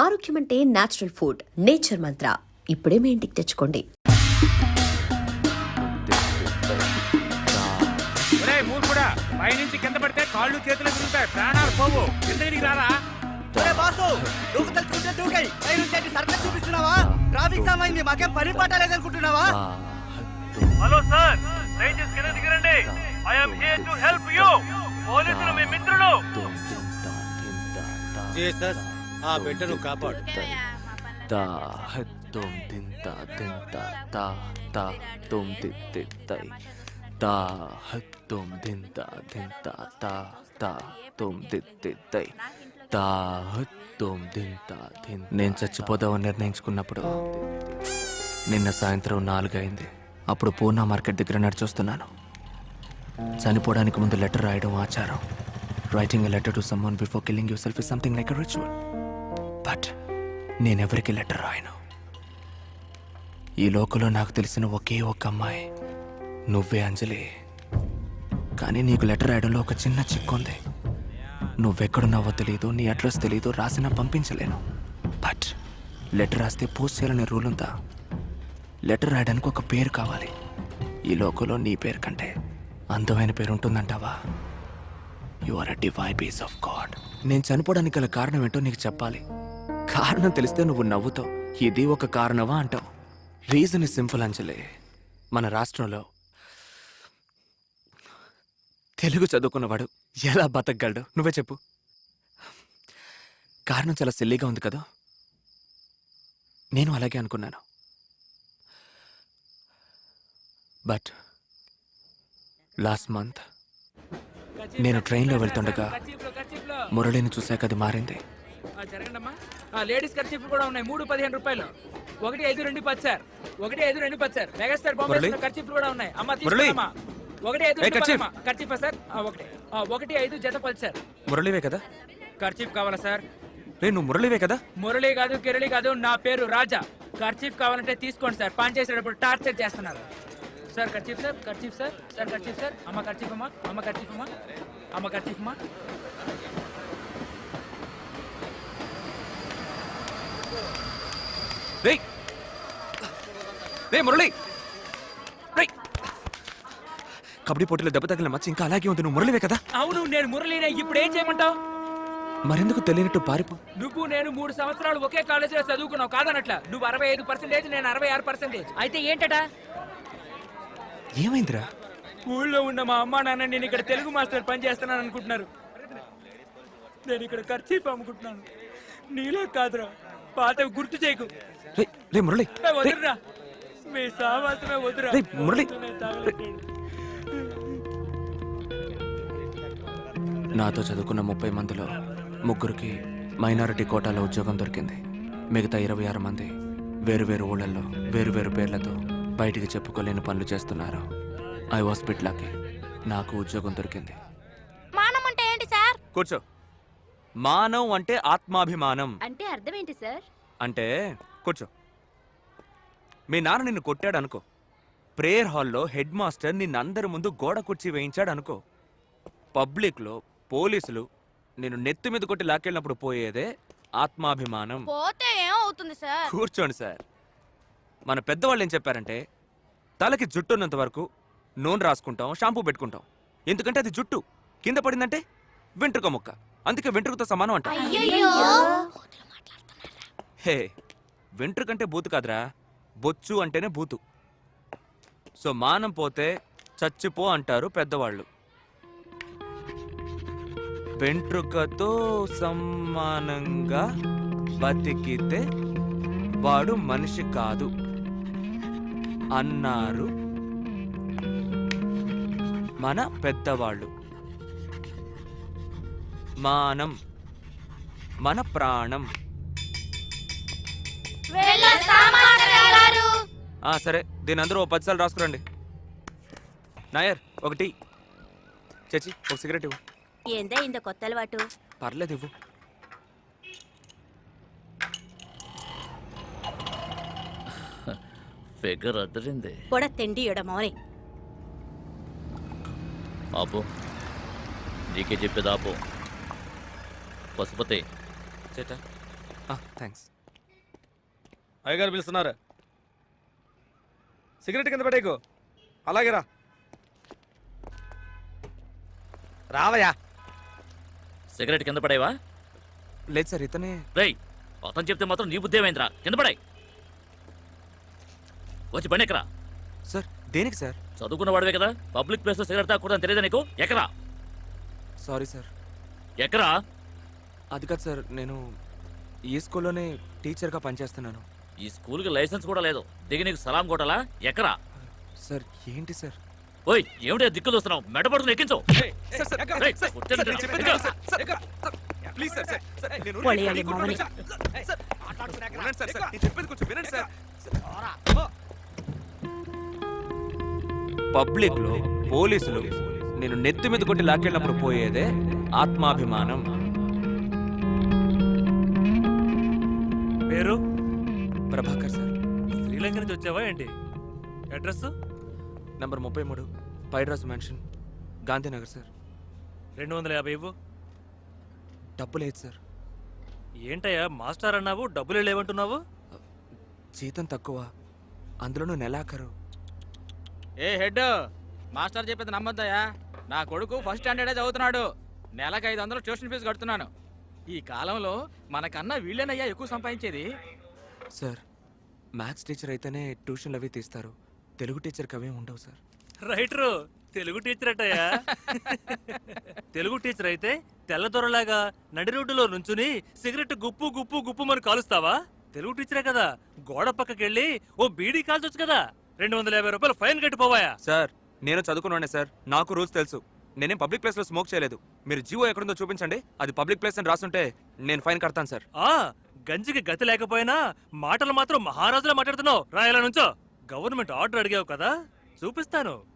ఆరోగ్యం అంటే natural food nature మంత్ర ఇప్పుడే మీ ఇంటికి తెచ్చుకోండి. పైనుంచి కింద పడితే కాళ్ళు చేతులు తిరుగుతాయి. ప్రాణాలు పోవు. కిందకి రారా? ఒరే బాసు దూకు తలుచుకుంటే దూకాయి పై నుంచి ఏంటి సర్కస్ చూపిస్తున్నావా? ట్రాఫిక్ జామ్ అయింది మాకేం పని పాట లేదనుకుంటున్నావా? హలో సార్ దయచేసి కింద దిగరండి I'm here to help you పోలీసులు మీ మిత్రులు. జీసస్ ఆ బిడ్డను కాపాడు. తా తుమ్ తా తా తుమ్ తుమ్ తుమ్ తుమ్ నేను చచ్చిపోదామని నిర్ణయించుకున్నప్పుడు నిన్న సాయంత్రం నాలుగైంది. అప్పుడు పూనా మార్కెట్ దగ్గర నడిచొస్తున్నాను. చనిపోవడానికి ముందు లెటర్ రాయడం ఆచారం. Writing a letter to someone before killing yourself is something like a ritual. Not. నేనెవరికి letter రాయను? ఈ లోకంలో నాకు తెలిసిన ఒకే ఒక్క అమ్మాయి. నువ్వే అంజలి. కానీ నీకు లెటర్ రాయడంలో ఒక చిన్న చిక్కుంది. నువ్వెక్కడున్నావో తెలీదు నీ అడ్రస్ తెలీదు రాసినా పంపించలేను. బట్ లెటర్ రాస్తే పోస్ట్ చేయాలనే రూల్ ఉందా? లెటర్ రాయడానికి ఒక పేరు కావాలి. ఈ లోకంలో నీ పేరు కంటే అందమైన పేరు ఉంటుందంటావా? You are a divine piece of God నేను చనిపోవడానికి గల కారణం ఏంటో నీకు చెప్పాలి. కారణం తెలిస్తే నువ్వు నవ్వుతావు. ఇది ఒక కారణమా అంటావు. Reason is simple Anjali. మన రాష్ట్రంలో తెలుగు చదువుకున్నవాడు ఎలా బతకగలడు? నువ్వే చెప్పు. కారణం చాలా సిల్లీగా ఉంది కదా? నేను అలాగే అనుకున్నాను. బట్ లాస్ట్ మంత్ నేను ట్రైన్లో వెళ్తుండగా మురళిని చూశాక అది మారింది. లేడీస్ ఖర్చీఫ్లు కూడా ఉన్నాయి. మూడు పదిహేను రూపాయలు. ఒకటి ఐదు రెండు పది సార్. ఒకటి ఐదు రెండు పది సార్. మెగాస్టార్? బాంబే ఖర్చీఫ్లు కూడా ఉన్నాయి. అమ్మ? తీసుకోమ్మా ఒకటి ఐదు కర్చీఫ్? సార్? ఒకటి. ఒకటి ఐదు జత పది సార్. మురళివే కదా? ఖర్చీఫ్ కావాలా సార్? నువ్వు మురళివే కదా? మురళి కాదు కిరళి కాదు నా పేరు రాజా. ఖర్చీఫ్ కావాలంటే తీసుకోండి సార్. పని చేసేటప్పుడు టార్చర్ చేస్తున్నారు. Sir kerchief sir? Kerchief sir? Sir kerchief sir? అమ్మ ఖర్చీఫ్ అమ్మా. అమ్మ ఖర్చీఫ్ అమ్మా. అమ్మ ఖర్చీఫ్ అమ్మా. రే రే మురళి. రే కబడ్డీ పోటీలో దెబ్బ తగిలిన మచ్చ ఇంకా అలాగే ఉంది. నువ్వు మురళివే కదా? అవును నేను మురళినే. ఇప్పుడు ఏం చేయమంటావు? మరెందుకు తెలియనట్టు పారిపో. నువ్వు నేను మూడు సంవత్సరాలు ఒకే కాలేజీలో చదువుకున్నావు కాదనట్ల. నువ్వు అరవై ఐదు పర్సెంటేజ్ నేను అరవై ఆరు పర్సెంటేజ్ అయితే ఏంటట? ఏమైందిరా? ఊళ్ళో ఉన్న మా అమ్మా నాన్న నేను ఇక్కడ తెలుగు మాస్టర్ పని చేస్తున్నాను అనుకుంటున్నారు. నేను ఇక్కడ ఖర్చీఫ్ అమ్ముకుంటున్నాను. నీలో కాదురా. పాత గుర్తు చేయకు. రే రే మురళి. ఏ, వదిలిరా మీ సావాసమే వదిరా రేయ్, మురళి. నాతో చదువుకున్న ముప్పై మందిలో ముగ్గురికి మైనారిటీ కోటాలో ఉద్యోగం దొరికింది. మిగతా ఇరవై ఆరు మంది వేరు వేరు ఊళ్ళల్లో వేరు వేరు పేర్లతో బయటికి చెప్పుకోలేని పనులు చేస్తున్నారు. ఐ హాస్పిటల్కి నాకు ఉద్యోగం దొరికింది. మానం అంటే ఏంటి సార్? కూర్చో. మానవ్ అంటే ఆత్మాభిమానం. అంటే అర్థం ఏంటి సార్? అంటే కూర్చో. మీ నాన్న నిన్ను కొట్టాడు అనుకో ప్రేయర్ హాల్లో హెడ్ మాస్టర్ నిన్ను అందరి ముందు గోడ కుర్చీ వేయించాడు అనుకో పబ్లిక్లో పోలీసులు నేను నెత్తి మీద కొట్టి లాక్కెళ్ళినప్పుడు పోయేదే ఆత్మాభిమానం. పోతే ఏమవుతుంది సార్? కూర్చోండి సార్. మన పెద్దవాళ్ళు ఏం చెప్పారంటే తలకి జుట్టు ఉన్నంత వరకు నూనె రాసుకుంటాం షాంపూ పెట్టుకుంటాం. ఎందుకంటే అది జుట్టు. కింద పడిందంటే వెంట్రుక ముక్క. అందుకే వెంట్రుకతో సమానం అంట. హే వెంట్రుకంటే బూతు కాదురా. బొచ్చు అంటేనే బూతు. సో మానం పోతే చచ్చిపో అంటారు పెద్దవాళ్ళు. వెంట్రుకతో సమానంగా బతికితే వాడు మనిషి కాదు అన్నారు మన పెద్దవాళ్ళు. మానం మన ప్రాణం. ఆ సరే. దీని అందరూ ఓ పదిసార్లు రాసుకురండి. నాయర్ ఒకటి చచ్చి ఒక సిగరెట్ ఇవ్వు. ఏందే ఇంత కొత్త అలవాటు? పర్లేదు ఇవ్వు. ఫిగర్ అదిరింది. పొడ తిండి మోని. ఆపు. నీకే చెప్పేది ఆపు. పశుపతి చేట థ్యాంక్స్ అయ్యగారు పిలుస్తున్నారు. సిగరెట్ కింద పెట్టేకు అలాగే రా. రావయ్యా. సిగరెట్ కింద పడేవా? లేదు సార్ ఇతనే. రేయ్ అతను చెప్తే మాత్రం నీ బుద్ధి ఏమైందిరా? కింద పడాయి. వచ్చి బండి ఎక్కరా? సార్ దేనికి సార్? చదువుకున్న వాడివే కదా పబ్లిక్ ప్లేస్లో సిగరెట్ తాగకూడదని తెలియదా నీకు? ఎక్కరా? Sorry sir. ఎక్కరా? అది కాదు సార్ నేను ఈ స్కూల్లోనే టీచర్గా పనిచేస్తున్నాను. ఈ స్కూల్కి లైసెన్స్ కూడా లేదు. దిగి నీకు సలాం కొట్టాలా? ఎక్కరా సార్ ఏంటి సార్? ఓయ్ ఏమిటి దిక్కులు వస్తున్నావు మెడపడుతున్న ఎక్కించు. పబ్లిక్లో పోలీసులు నేను నెత్తి మీద కొట్టి లాక్కెళ్ళినప్పుడు పోయేదే ఆత్మాభిమానం. పేరు? ప్రభాకర్ సార్. శ్రీలంక నుంచి వచ్చావా ఏంటి? అడ్రస్? నంబర్ ముప్పై మూడు పైడ్రాస్ మెన్షన్ గాంధీనగర్ సార్. రెండు వందల యాభై ఇవ్వు. డబ్బు లేదు సార్? ఏంటయ్యా మాస్టర్ అన్నావు డబ్బులు లేవంటున్నావు? జీతం తక్కువ అందులోనూ నెలాఖరు. ఏ హెడ్ మాస్టర్ చెప్పేది నమ్మొద్దయా నా కొడుకు ఫస్ట్ స్టాండర్డే చదువుతున్నాడు. నెలకు ఐదు వందలు ట్యూషన్ ఫీజు కడుతున్నాను. ఈ కాలంలో మనకన్నా వీళ్ళేనయ్యా ఎక్కువ సంపాదించేది. సార్ మ్యాథ్స్ టీచర్ అయితేనే ట్యూషన్లు అవి తీస్తారు. తెలుగు టీచర్కి అవి ఉండవు సార్. రైటరు తెలుగు టీచర్ అట్టయ్యా తెలుగు టీచర్ అయితే తెల్లదొరలాగా నడి రోడ్డులో నుంచుని సిగరెట్ గుప్పు గుప్పు గుప్పు మరి కాలుస్తావా? తెలుగు టీచరే కదా. గోడ పక్కకెళ్ళి ఓ బీడీ కాల్చొచ్చు కదా. రెండు వందల యాభై రూపాయలు ఫైన్ కట్టిపోవాయా? సార్ నేను చదువుకున్నానే సార్. నాకు రూల్స్ తెలుసు. నేనేం పబ్లిక్ ప్లేస్లో స్మోక్ చేయలేదు. మీరు జీవో ఎక్కడుందో చూపించండి. అది పబ్లిక్ ప్లేస్ అని రాసుంటే నేను ఫైన్ కడతాను సార్. ఆ గంజికి గతి లేకపోయినా మాటలు మాత్రం మహారాజులా మాట్లాడుతున్నావు. రాయలా నుంచో. గవర్నమెంట్ ఆర్డర్ అడిగావు కదా. చూపిస్తాను.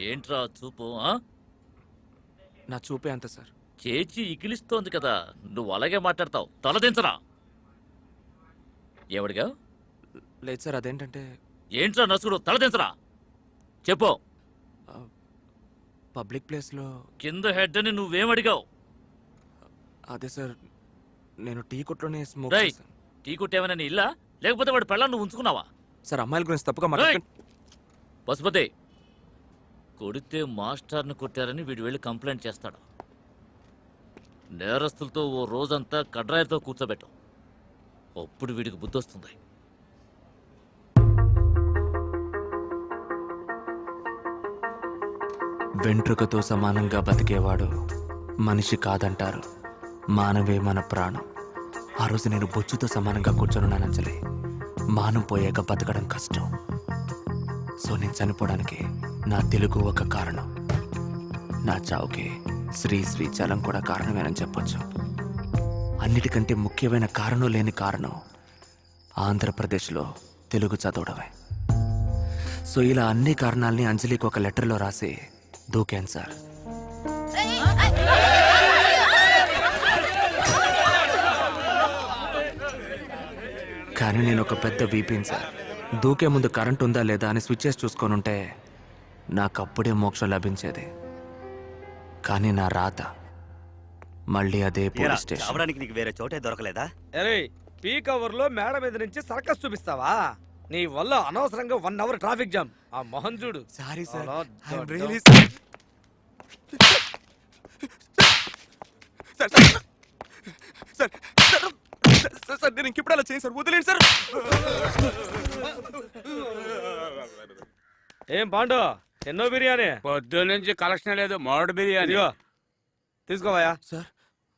ఏంట్రా చూపు ఆ? నా చూపే అంత సార్. చేచి ఇకిలిస్తోంది కదా. నువ్వు అలాగే మాట్లాడతావు. తలదించరా. ఏమడిగా లేదు సార్ అదేంటంటే ఏంట్రా నసుడు తలదించరా చెప్పు. పబ్లిక్ ప్లేస్లో కింద హెడ్ అని నువ్వేమడిగావు అదే సార్ నేను టీ కొట్లోనే స్మోక్ రేయ్. చేశాను. టీ కొట్టేవనా నీ ఇల్లా? లేకపోతే వాడి పెళ్ళాన్ని నువ్వు ఉంచుకున్నావా? సార్ అమ్మాయిల గురించి తప్పుగా రేయ్! మాట్లాడకండి పశుపతి కొడితే మాస్టర్ని కొట్టారని వీడు వెళ్ళి కంప్లైంట్ చేస్తాడు. నేరస్తులతో ఓ రోజంతా కడ్రాయితో కూర్చోబెట్టు. అప్పుడు వీడికి బుద్ధి వస్తుంది వెంట్రుకతో సమానంగా బతికేవాడు మనిషి కాదంటారు. మానవే మన ప్రాణం. ఆ రోజు నేను బొచ్చుతో సమానంగా కూర్చొని అంజలి. మానం పోయాక బతకడం కష్టం. సో నేను చనిపోవడానికి నా తెలుగు ఒక కారణం. నా చావుకి శ్రీ శ్రీ జలం కూడా కారణమేనని చెప్పొచ్చు. అన్నిటికంటే ముఖ్యమైన కారణం లేని కారణం ఆంధ్రప్రదేశ్లో తెలుగు చదవడమే. సో ఇలా అన్ని కారణాల్ని అంజలికి ఒక లెటర్లో రాసి దూకాను సార్ కానీ నేను ఒక పెద్ద వీపీని సార్. దూకే ముందు కరెంట్ ఉందా లేదా అని స్విచ్చెస్ చూసుకొని ఉంటే నాకు అప్పుడే మోక్షం లభించేది. కానీ నా రాత మళ్ళీ అదే పోలీస్ స్టేషన్. చావడానికి నీకు వేరే చోటే దొరకలేదా? అరే పీక్ అవర్లో మేడ మీద నుంచి సర్కస్ చూపిస్తావా? నీ వల్ల అనవసరంగా వన్ అవర్ ట్రాఫిక్ జామ్ ఆ మొహం చూడు. సారీ సార్ అలా I'm Dodda- really sir sir sir sir sir నేను ఇంకెప్పుడు అలా చేయను సార్ వదిలేండి సార్ ఏం పాండు? ఎన్నో బిర్యానీ? పొద్దు నుంచి కలెక్షన్ లేదు మోడల్ బిర్యానీ. ఇదిగో. తీసుకోవయ్యా సార్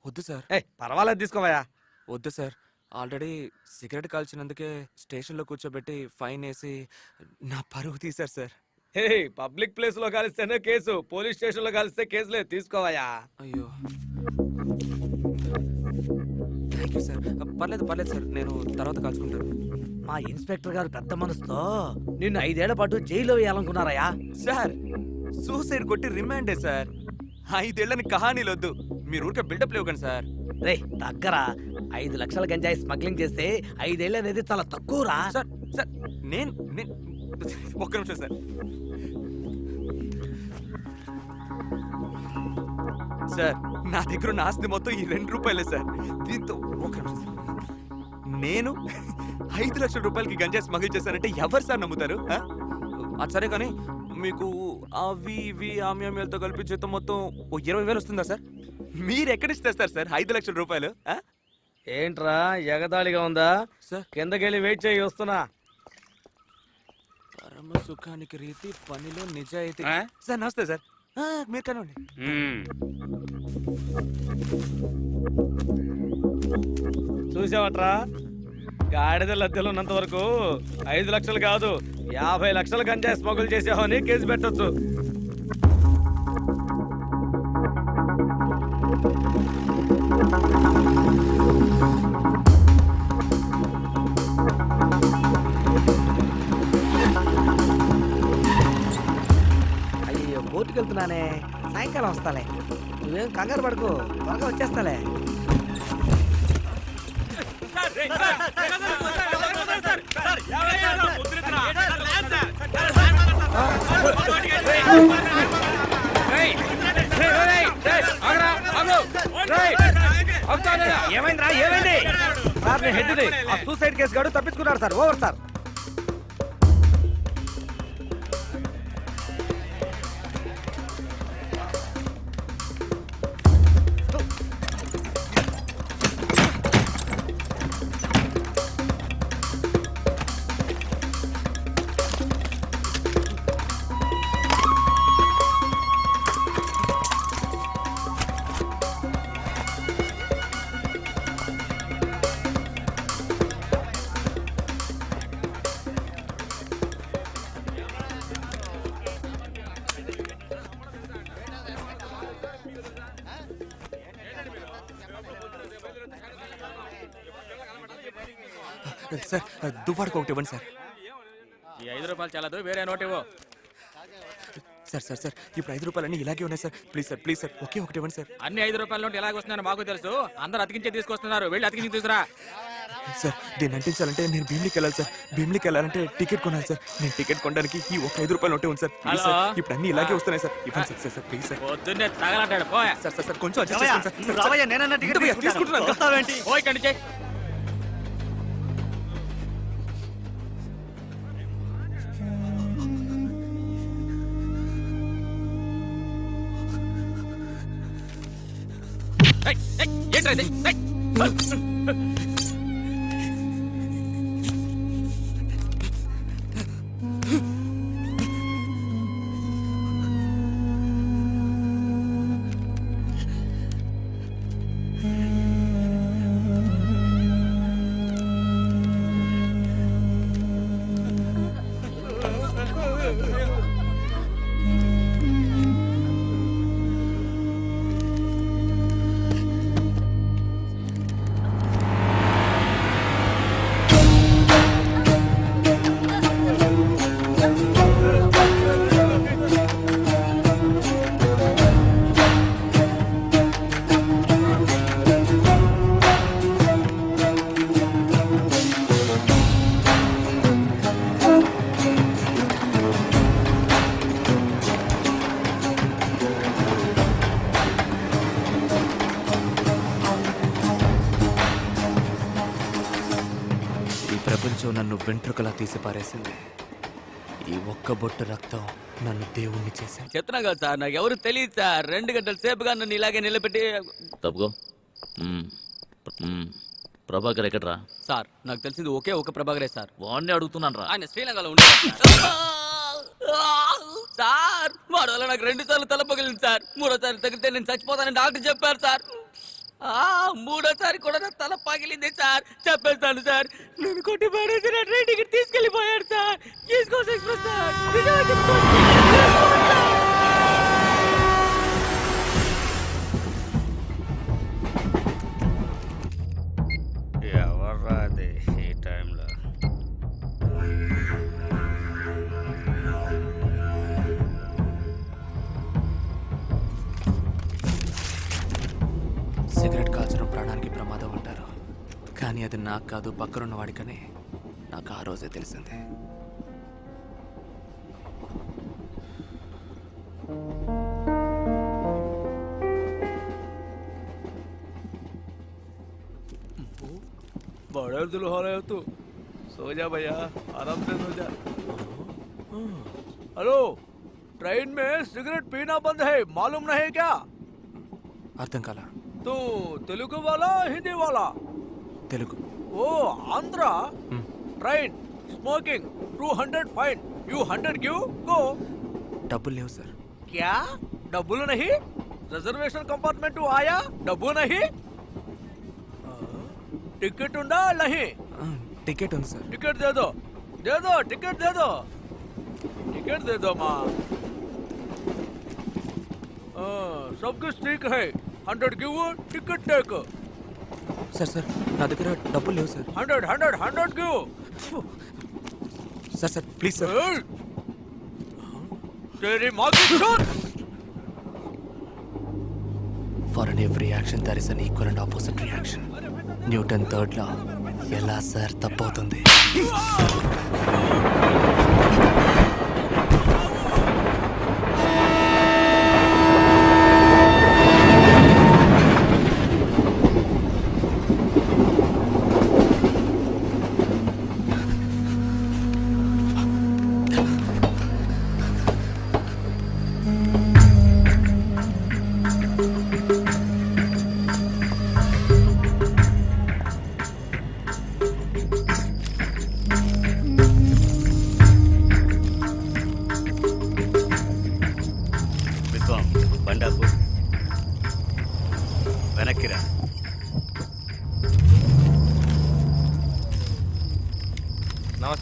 వద్దు సార్. ఏ పర్వాలేదు తీసుకోవయ్యా. వద్దు సార్. ఆల్రెడీ సిగరెట్ కాల్చినందుకే స్టేషన్లో కూర్చోబెట్టి ఫైన్ వేసి నా పరువు తీశారు సార్. హే పబ్లిక్ ప్లేస్లో కలిస్తేనే కేసు పోలీస్ స్టేషన్లో కలిస్తే కేసు లేదు తీసుకోవయ్యా. అయ్యో. Thank you sir. పర్లేదు పర్లేదు సార్. నేను తర్వాత కాల్చుకుంటాను. మా ఇన్స్పెక్టర్ గారు పెద్ద మనసుతో నిన్ను ఐదేళ్ళ పాటు జైల్లో వేయాలనుకున్నారయ్యా. సార్ సూసైడ్ కొట్టి రిమాండే సార్. ఐదేళ్ళని కహానీలు వద్దు మీరు ఊరికే బిల్డప్ లేవకండి సార్. రే దగ్గర ఐదు లక్షల గంజాయి స్మగ్లింగ్ చేస్తే ఐదేళ్ళు అనేది చాలా తక్కువరా? సార్ సార్ నేను నేను ఒక్క నిమిషం సార్. సార్ నా దగ్గర ఉన్న ఆస్తి మొత్తం ఈ రెండు రూపాయలే సార్. దీంతో ఒక్క నిమిషం సార్. నేను ఐదు లక్షల రూపాయలకి గంజా స్మగిల్ చేశానంటే ఎవరు సార్ నమ్ముతారు? ఆ? అది సరే కానీ మీకు అవి ఇవి ఆమ్యామ్యాలతో కలిపి జీతం మొత్తం ఓ ఇరవై వేలు వస్తుందా సార్? మీరు ఎక్కడిస్తారు సార్ సార్ ఐదు లక్షల రూపాయలు ఆ? ఏంట్రా ఎగదాళిగా ఉందా? సార్. కిందకెళ్ళి వెయిట్ చేయి వస్తున్నా. పరమ సుఖానికి రీతి పనిలో నిజాయితీ. ఆ? సార్ నమస్తే సార్. ఆ, మీరు కనండి చూసావట్రా? గాడిద లద్దెలు ఉన్నంత వరకు ఐదు లక్షలు కాదు యాభై లక్షలు గంజాయి స్మగుల్ చేసావని కేసు పెట్టొచ్చు అయ్యో కోర్టుకు వెళ్తున్నానే సాయంకాలం వస్తాలే. నువ్వేం కంగారు పడుకో త్వరగా వచ్చేస్తాలే. ఏమైందిరా ఏమైంది సార్ నేను హెడ్ ఆ సూసైడ్ కేసు గాడు తప్పించుకున్నారు సార్ ఓవర్ సార్ సార్ దువ్వాడుకు ఒకటి ఇవ్వండి సార్. ఈ ఐదు రూపాయలు చాలదు వేరే నోట్ ఇవ్వు. సార్ సార్ సార్ ఇప్పుడు ఐదు రూపాయలన్నీ ఇలాగే ఉన్నాయి sir. Please sir please sir ఒకే ఒకటి ఇవ్వండి సార్. అన్ని ఐదు రూపాయల నోట్ ఎలాగ వస్తున్నాయో మాకు తెలుసు. అందరు అతికించే తీసుకొస్తున్నారు. వెళ్ళి అతికించి తీసురా సార్ దీన్ని అంటించాలంటే నేను భీమ్లీకి వెళ్ళాలి సార్. భీమ్లీకి వెళ్ళాలంటే టికెట్ కొనాలి సార్. నేను టికెట్ కొనడానికి ఈ ఒక్క ఐదు రూపాయలు ఒకటే ఉంది సార్. Please sir hello? ఇప్పుడు అన్ని ఇలాగే వస్తున్నాయి సార్. ఇవ్వండి sir sir sir please sir. పొద్దున్నే తగలంటాడు పోయా. సార్ సార్ సార్ కొంచెం చేసుకోండి సార్. రావయ్యా నేనన్నా టికెట్. తీసుకుంటున్నాను. వస్తావేంటి? ఇక్కడి ఏయ్, పారేసింది ఈ ఒక్క బొట్టు రక్తం నన్ను దేవుణ్ణి చేసింది. చెప్తున్నా కదా సార్ నాకు ఎవరు తెలియదు సార్. రెండు గంటల సేపుగా నన్ను ఇలాగే నిలబెట్టి తప్పుకో. మ్మ్. మ్మ్. ప్రభాకర్ ఎక్కడ్రా? సార్ నాకు తెలిసింది ఒకే ఒక ప్రభాకరే సార్. వాడిని అడుగుతున్నాను రా. ఆయన శ్రీలంకలో ఉంటాడు సార్ వాడు వల్ల నాకు రెండు సార్లు తల పగిలింది సార్. మూడోసారి తగిలితే నేను చచ్చిపోతానని డాక్టర్ చెప్పారు సార్. మూడోసారి కూడా నా తల పగిలింది సార్. చెప్పేస్తాను సార్. నేను కొట్టి పడేసి నా ట్రైన్ టికెట్ సార్. తీసుకోవచ్చు కోస్ట్ ఎక్స్ప్రెస్ సార్ అనేది నాకు కాదు పక్కనున్న వాడికని నాకు ఆ రోజే తెలిసింది बड़े दुल्हा रहे हो तू सो जा भैया आराम से सो जा हेलो ट्रेन में सिगरेट पीना बंद है मालूम नहीं क्या అర్థం కాల तू तेलुगु वाला हिंदी वाला తెలుగు ओ Andhra train smoking two hundred fine you hundred give go డబ్బులు లేవు సార్ क्या डब्बू नहीं रिजर्वेशन कंपार्टमेंट आया डब्बू नहीं टिकट उंडा नहीं ఆ, టికెట్ ఉంది సార్ टिकट दे दो दे दो टिकट दे दो टिकट दे दो माँ हाँ, सब कुछ ठीक है hundred give ticket take sir sir నా దగ్గర డబ్బులు లేవు sir hundred hundred హండ్రెడ్కు sir sir please sir Terry Markinson! For an every action, there is an equal and opposite reaction. Newton third law ఎలా సార్ తప్పవుతుంది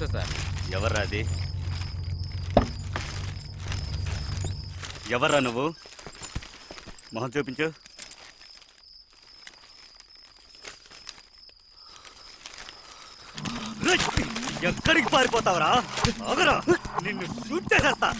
నమస్తే సార్. ఎవర్రా అది? ఎవర్రా నువ్వు? మొహం చూపించు. ఎక్కడికి పారిపోతావరా? నిన్ను షూట్ చేసేస్తా.